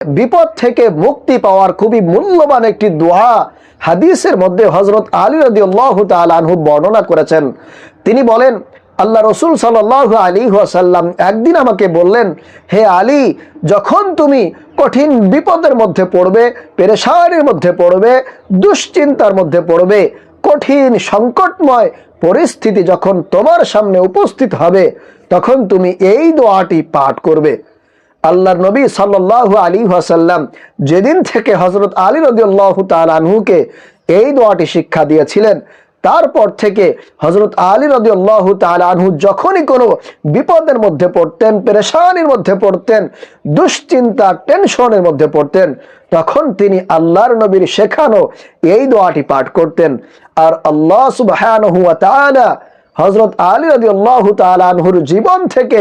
বিপদ থেকে মুক্তি পাওয়ার খুবই মূল্যবান একটি দোয়া হাদিসের মধ্যে হজরত আলী রদি আল্লাহ আনহু বর্ণনা করেছেন। তিনি বলেন, আল্লাহ রসুল সাল্লাহ আলী সাল্লাম একদিন আমাকে বললেন, হে আলী, যখন তুমি কঠিন বিপদের মধ্যে পড়বে, পেরেশানির মধ্যে পড়বে, দুশ্চিন্তার মধ্যে পড়বে, কঠিন সংকটময় পরিস্থিতি যখন তোমার সামনে উপস্থিত হবে, তখন তুমি এই দোয়াটি পাঠ করবে। আল্লাহর নবী সাল্লাহ আলী ওয়াসাল্লাম যেদিন থেকে হজরত আলী রদিউল্লাহ তালহুকে এই দোয়াটি শিক্ষা দিয়েছিলেন, তারপর থেকে হজরত আলী রদিউল্লাহ তালহু যখনই কোনো বিপদের মধ্যে পড়তেন, পেরেশানির মধ্যে পড়তেন, দুশ্চিন্তা, টেনশনের মধ্যে পড়তেন, তখন তিনি আল্লাহর নবীর শেখানো এই দোয়াটি পাঠ করতেন। আর আল্লাহ সুবাহ হজরত আলী রদি আল্লাহ তালহুর জীবন থেকে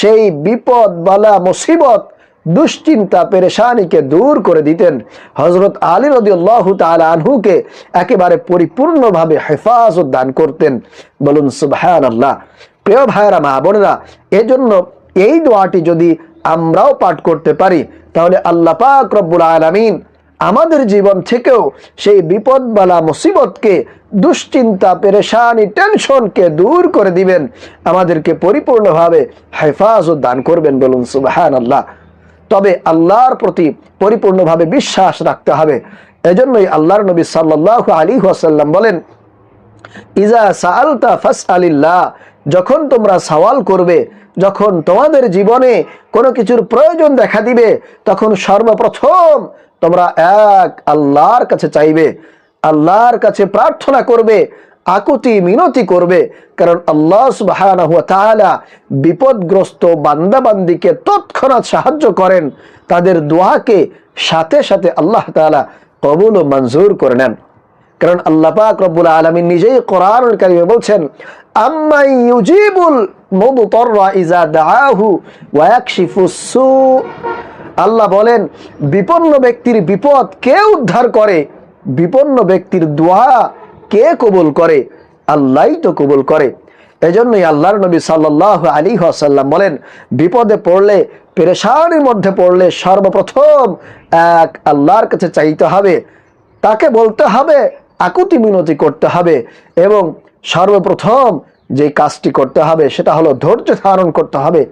সেই বিপদ, বালা, মুসিবত, দুশ্চিন্তা, পেরেশানিকে দূর করে দিতেন। হজরত আলী রদি আল্লাহ তালহুকে একেবারে পরিপূর্ণভাবে হেফাজত দান করতেন। বলুন সুবহান আল্লাহ প্রিয় ভাইরা মা বোনেরা, এজন্য এই দোয়াটি যদি আমরাও পাঠ করতে পারি, তাহলে আল্লাহ পাক রব্বুল আলমিন আমাদের জীবন থেকেও সেই বিপদবালা মুসিবতকে, দুশ্চিন্তা, পেরেশানি, টেনশনকে দূর করে দিবেন। আমাদেরকে পরিপূর্ণভাবে হেফাজত দান করবেন বলুন সুবাহান আল্লাহ তবে আল্লাহর প্রতি পরিপূর্ণভাবে বিশ্বাস রাখতে হবে। এজন্যই আল্লাহর নবী সাল্লাহ আলী ওয়াসাল্লাম বলেন ইজা সাআলতা ফাস আলিল্লাহ যখন তোমরা সওয়াল করবে, যখন তোমাদের জীবনে কোনো কিছুর প্রয়োজন দেখা দিবে, তখন সর্বপ্রথম তোমরা এক আল্লাহর কাছে চাইবে, আল্লাহর কাছে প্রার্থনা করবে, আকুতি মিনতি করবে। কারণ আল্লাহ সুবাহ বিপদগ্রস্ত বান্দাবান্দিকে তৎক্ষণাৎ সাহায্য করেন। তাদের দোয়াকে সাথে সাথে আল্লাহ তালা কবুল ও মঞ্জুর করে নেন। কারণ আল্লাহ পাক রব্বুল আলমিন নিজেই কোরআন কারিমে বলছেন আম্মাই ইউজিবুল মুদতাররা আল্লাহ বলেন, বিপন্ন ব্যক্তির বিপদ কে উদ্ধার করে? বিপন্ন ব্যক্তির দোয়া কে কবুল করে? আল্লাহই তো কবুল করে। এজন্যই আল্লাহর নবী সাল্লাহ আলী আসাল্লাম বলেন, বিপদে পড়লে, পেরেশানির মধ্যে পড়লে সর্বপ্রথম এক আল্লাহর কাছে চাইতে হবে। তাকে বলতে হবে, আকুতি মিনতি করতে হবে এবং সর্বপ্রথম যে কাজটি করতে হবে, সেটা হলো ধৈর্য ধারণ করতে হবে।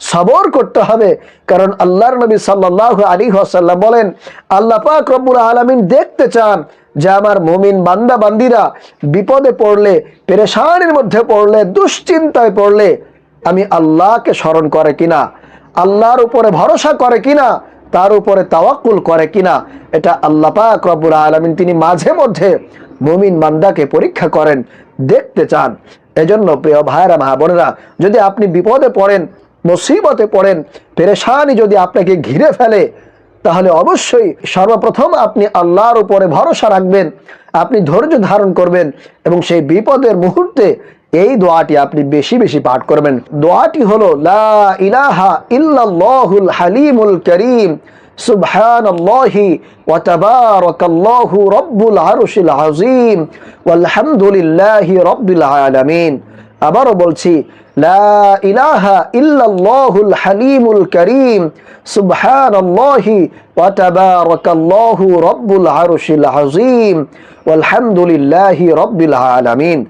সবর করতে হবে। কারণ আল্লাহর নবী সাল্লাহ আলী আসাল্লাম বলেন, আল্লাহ পাক রব্বুল আলমিন দেখতে চান যে আমার মুমিন বান্দা, বান্দিরা বিপদে পড়লে, পেরেশানির মধ্যে পড়লে, দুশ্চিন্তায় পড়লে আমি আল্লাহকে স্মরণ করে কিনা? আল্লাহর উপরে ভরসা করে কিনা? তার উপরে তাওয়াক্কুল করে কিনা? এটা আল্লাহ পাক রব্বুল আলমিন তিনি মাঝে মধ্যে মুমিন মান্দাকে পরীক্ষা করেন, দেখতে চান। এজন্য প্রিয় ভাইরা মা বোনেরা, যদি আপনি বিপদে পড়েন মুসিবতে পড়েন পেরেশানি যদি আপনাকে ঘিরে ফেলে তাহলে অবশ্যই সর্বপ্রথম আপনি আল্লাহর উপরে ভরসা রাখবেন আপনি ধৈর্য ধারণ করবেন এবং সেই বিপদের মুহূর্তে এই দোয়াটি আপনি বেশি বেশি পাঠ করবেন দোয়াটি হলো লা ইলাহা ইল্লাল্লাহুল হালিমুল করিম سبحان الله وتبارك الله رب العرش العظيم والحمد لله رب العالمين আবারও বলছি, লা ইলাহা ইল্লাল্লাহুল হালিমুল করিম, সুবহানাল্লাহি ওয়া তাবারাকাল্লাহু রব্বুল আরশিল আযীম, ওয়ালহামদুলিল্লাহি রাব্বিল আলামিন।